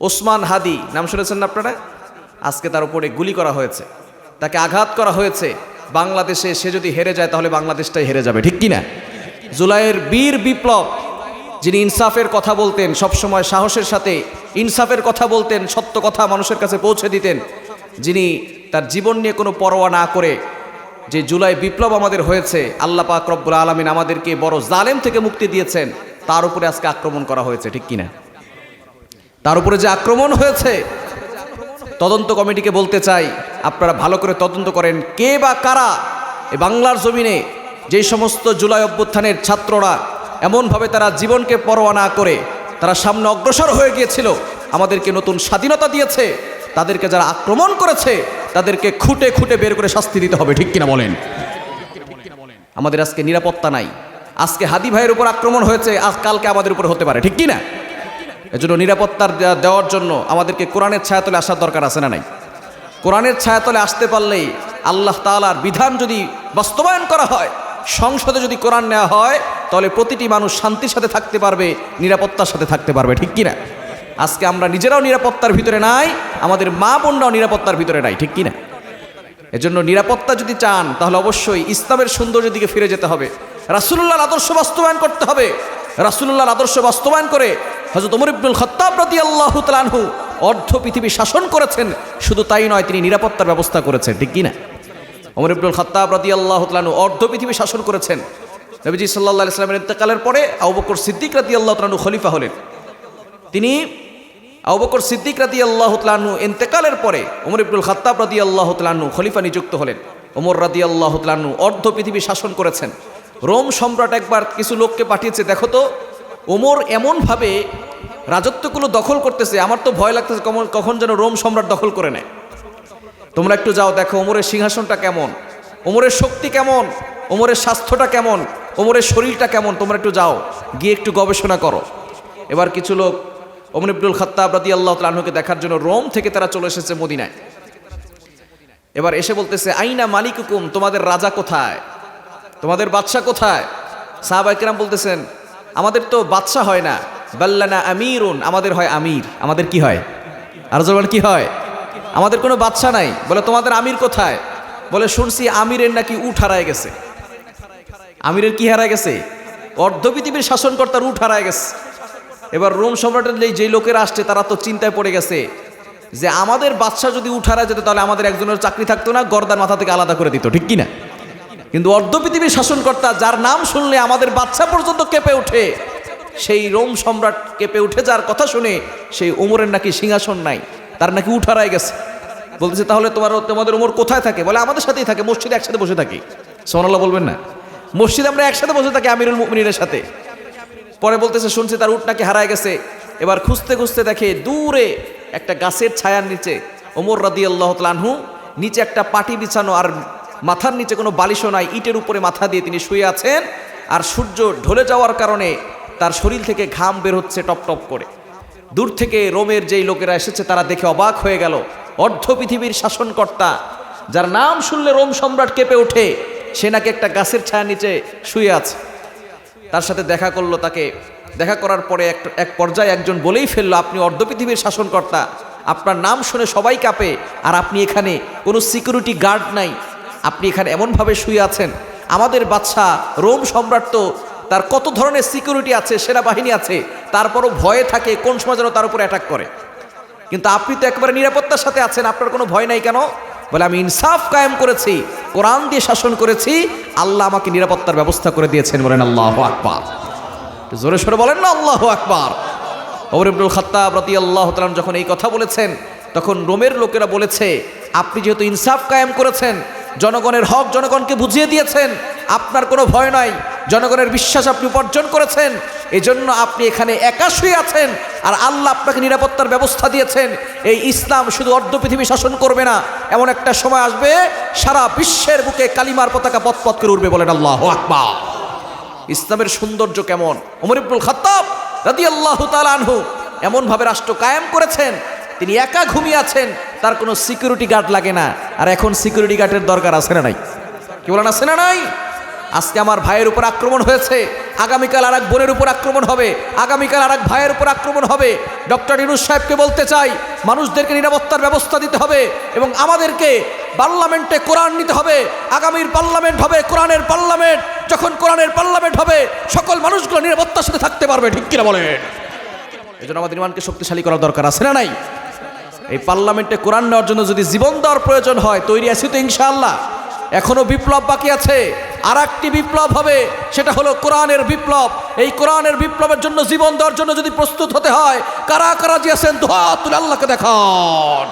ওসমান হাদি, নাম শুনেছেন না আপনারা? আজকে তার উপরে গুলি করা হয়েছে। তাকে আঘাত করা হয়েছে। বাংলাদেশে সে যদি হেরে যায়, তাহলে বাংলাদেশটাই হেরে যাবে, ঠিক কিনা? জুলাইয়ের বীর বিপ্লব, যিনি ইনসাফের কথা বলতেন, সবসময় সাহসের সাথে ইনসাফের কথা বলতেন, সত্য কথা মানুষের কাছে পৌঁছে দিতেন, যিনি তার জীবন নিয়ে কোনো পরোয়া না করে যে জুলাই বিপ্লব আমাদের হয়েছে, আল্লাহ পাক রব্বুল আলমিন আমাদেরকে বড় জালেম থেকে মুক্তি দিয়েছেন, তার উপরে আজকে আক্রমণ করা হয়েছে, ঠিক কিনা? তার উপরে যে আক্রমণ হয়েছে, তদন্ত কমিটিকে বলতে চাই, আপনারা ভালো করে তদন্ত করেন কে বা কারা এ বাংলার জমিনে যেই সমস্ত জুলাই অভ্যুত্থানের ছাত্ররা এমনভাবে তারা জীবনকে পরোয়া না করে, তারা সামনে অগ্রসর হয়ে গিয়েছিল, আমাদেরকে নতুন স্বাধীনতা দিয়েছে, তাদেরকে যারা আক্রমণ করেছে, তাদেরকে খুঁটে খুঁটে বের করে শাস্তি দিতে হবে, ঠিক কিনা বলেন? আমাদের আজকে নিরাপত্তা নাই, আজকে হাদি ভাইয়ের উপর আক্রমণ হয়েছে, আজ কালকে আমাদের উপর হতে পারে, ঠিক কি না এজন্য নিরাপত্তার দেওয়ার জন্য আমাদেরকে কোরআনের ছায়াতলে আসার দরকার আছে না নাই? কোরআনের ছায়াতলে আসতে পারলেই আল্লাহ তাআলার বিধান যদি বাস্তবায়ন করা হয়, সংসদে যদি কোরআন নেওয়া হয়, তাহলে প্রতিটি মানুষ শান্তির সাথে থাকতে পারবে, নিরাপত্তার সাথে থাকতে পারবে, ঠিক কি না আজকে আমরা নিজেরাও নিরাপত্তার ভিতরে নাই, আমাদের মা বোনরাও নিরাপত্তার ভিতরে নাই, ঠিক কি না এজন্য নিরাপত্তা যদি চান, তাহলে অবশ্যই ইসলামের সৌন্দর্যের দিকে ফিরে যেতে হবে। রাসুল্লাহর আদর্শ বাস্তবায়ন করতে হবে। রাসুল্লাহর আদর্শ বাস্তবায়ন করে হজরত উমর ইবনুল খত্তাব রাদি আল্লাহ তালানহু অর্ধ পৃথিবী শাসন করেছেন, শুধু তাই নয়, তিনি নিরাপত্তার ব্যবস্থা করেছেন, ঠিক কি না ওমর ইবনুল খত্তাব রাদি আল্লাহ তালানহু অর্ধ পৃথিবী শাসন করেছেন। নবীজি সাল্লাহ ইসলামের ইন্তেকালের পরে আবু বকর সিদ্দিক রাদি আল্লাহ তালানহু খলিফা হলেন। তিনি আবু বকর সিদ্দিক রাদি আল্লাহ তালাহু ইন্তেকালের পরে ওমর ইবনুল খাত্তাব রাদি আল্লাহ তালাহু খলিফা নিযুক্ত হলেন। ওমর রাদি আল্লাহ তালাহু অর্ধ পৃথিবী শাসন করেছেন। রোম সম্রাট একবার কিছু লোককে পাঠিয়েছে, দেখো তো ওমর এমনভাবে রাজত্বগুলো দখল করতেছে, আমার তো ভয় লাগতেছে কখন- যেন রোম সম্রাট দখল করে নেয়। তোমরা একটু যাও, দেখো ওমরের সিংহাসনটা কেমন, ওমরের শক্তি কেমন, ওমরের স্বাস্থ্যটা কেমন, ওমরের শরীরটা কেমন, তোমরা একটু যাও, গিয়ে একটু গবেষণা করো। এবার কিছু লোক ওমর ইবনুল খত্তাব রাদি আল্লাহ তালহুকে দেখার জন্য রোম থেকে তারা চলে এসেছে মদিনায়। এবার এসে বলতেছে, আইনা মালিক হুকুম তোমাদের রাজা কোথায়? তোমাদের বাদশা কোথায়? সাহাবাইকেরাম বলতেছেন আমাদের তো বাদশা হয় না। বাল্লানা আমিরুন, আমাদের হয় আমির। আমাদের কি হয়? আর জবান কি হয়? আমাদের কোনো বাদশা নাই। বলে, তোমাদের আমির কোথায়? বলে, শুনছি আমিরের নাকি উঠ হারায় গেছে। আমিরের কি হারায় গেছে? অর্ধ পৃথিবীর শাসনকর্তার উঠ হারায় গেছে। এবার রোম সম্রাটের যেই লোকেরা আসছে, তারা তো চিন্তায় পড়ে গেছে যে, আমাদের বাদশা যদি উঠারা যেত, তাহলে আমাদের একজনের চাকরি থাকতো না, গর্দার মাথা থেকে আলাদা করে দিত। ঠিক কি না? কিন্তু অর্ধ পৃথিবীর শাসনকর্তা যার নাম শুনলে আমাদের বাচ্চা পর্যন্ত কেঁপে ওঠে। সেই রোম সম্রাট কেঁপে উঠে যার কথা শুনে সেই উমরের নাকি সিংহাসন নাই, তার নাকি উঠারায় গেছে। বলতেছে, তাহলে তোমার তোমাদের উমর কোথায় থাকে? বলে, আমাদের সাথেই থাকে, মসজিদে একসাথে বসে থাকি। সোনাল্লাহ বলবেন না। মসজিদে আমরা একসাথে বসে থাকি আমিরুল মুমিনের সাথে। পরে বলতেছে, শুনছে তার উট নাকি হারায় গেছে। এবার খুঁজতে খুঁজতে দেখে দূরে একটা গাছের ছায়ার নিচে ওমর রাদি আল্লাহ তালহু নিচে একটা পাটি বিছানো আর মাথার নিচে কোনো বালিশও নাই, ইটের উপরে মাথা দিয়ে তিনি শুয়ে আছেন। আর সূর্য ঢলে যাওয়ার কারণে তার শরীর থেকে ঘাম বের হচ্ছে টপ টপ করে। দূর থেকে রোমের যেই লোকেরা এসেছে, তারা দেখে অবাক হয়ে গেল। অর্ধ পৃথিবীর শাসনকর্তা, যার নাম শুনলে রোম সম্রাট কেঁপে ওঠে, সে নাকি একটা গাছের ছায়ার নিচে শুয়ে আছে। তার সাথে দেখা করল তাকে। দেখা করার পরে এক এক পর্যায়ে একজন বলেই ফেলল, আপনি অর্ধ পৃথিবীর শাসনকর্তা, আপনার নাম শুনে সবাই কাঁপে, আর আপনি এখানে কোনো সিকিউরিটি গার্ড নাই আপনি এখানে এমনভাবে শুয়ে আছেন? আমাদের বাচ্চা রোম সম্রাট তো তার কত ধরনের সিকিউরিটি আছে, সেনাবাহিনী আছে, তারপরও ভয়ে থাকে, কোন সময় যেন তার উপরে অ্যাটাক করে। কিন্তু আপনি তো একেবারে নিরাপত্তার সাথে আছেন, আপনার কোনো ভয় নাই কেন? বলে, আমি ইনসাফ কায়েম করেছি, কোরআন দিয়ে শাসন করেছি, আল্লাহ আমাকে নিরাপত্তার ব্যবস্থা করে দিয়েছেন। বলেন, আল্লাহ আকবার। জোরে সরে বলেন না, আল্লাহ আকবার। ওমর ইবনুল খাত্তাব রতি আল্লাহ তালাম যখন এই কথা বলেছেন, তখন রোমের লোকেরা বলেছে, আপনি যেহেতু ইনসাফ কায়েম করেছেন জনগণের হক জনগণকে বুঝিয়ে দিয়েছেন, আপনার কোনো ভয় নাই। জনগণের বিশ্বাস আপনি উপার্জন করেছেন, এজন্য আপনি এখানে একা শুয়ে আছেন, আর আল্লাহ আপনাকে নিরাপত্তার ব্যবস্থা দিয়েছেন। এই ইসলাম শুধু অর্ধ পৃথিবী শাসন করবে না, এমন একটা সময় আসবে, সারা বিশ্বের বুকে কালিমার পতাকা পথ করে উঠবে বলেন আল্লাহ আকবার। ইসলামের সৌন্দর্য কেমন? ওমর ইবনুল খাত্তাব রাদি আল্লাহ আনহু এমনভাবে রাষ্ট্র কায়েম করেছেন, তিনি একা ঘুমিয়ে আছেন, তার কোনো সিকিউরিটি গার্ড লাগে না। আর এখন সিকিউরিটি গার্ডের দরকার আছে না নাই? কি বলেন, আছে না নাই? আজকে আমার ভাইয়ের উপর আক্রমণ হয়েছে। আগামীকাল আর এক বোনের উপর আক্রমণ হবে। আগামীকাল আর এক ভাইয়ের উপর আক্রমণ হবে। ডক্টর ইনুস সাহেবকে বলতে চাই, মানুষদেরকে নিরাপত্তার ব্যবস্থা দিতে হবে এবং আমাদেরকে পার্লামেন্টে কোরআন নিতে হবে। আগামীর পার্লামেন্ট হবে কোরআনের পার্লামেন্ট। যখন কোরআনের পার্লামেন্ট হবে, সকল মানুষগুলো নিরাপত্তার সাথে থাকতে পারবে, ঠিক কিনা বলেন? এই জন্য আমাদের ইমানকে শক্তিশালী করার দরকার আছে না নাই? এই পার্লামেন্টে কোরআন নেওয়ার জন্য যদি জীবন দেওয়ার প্রয়োজন হয়, তৈরি আছি তো ইনশাআল্লাহ। এখনও বিপ্লব বাকি আছে। আর একটি বিপ্লব হবে, সেটা হলো কোরআনের বিপ্লব। এই কোরআনের বিপ্লবের জন্য জীবন দেওয়ার জন্য যদি প্রস্তুত হতে হয়, কারা কারা যে আছেন দোয়া তুলে আল্লাহকে দেখান।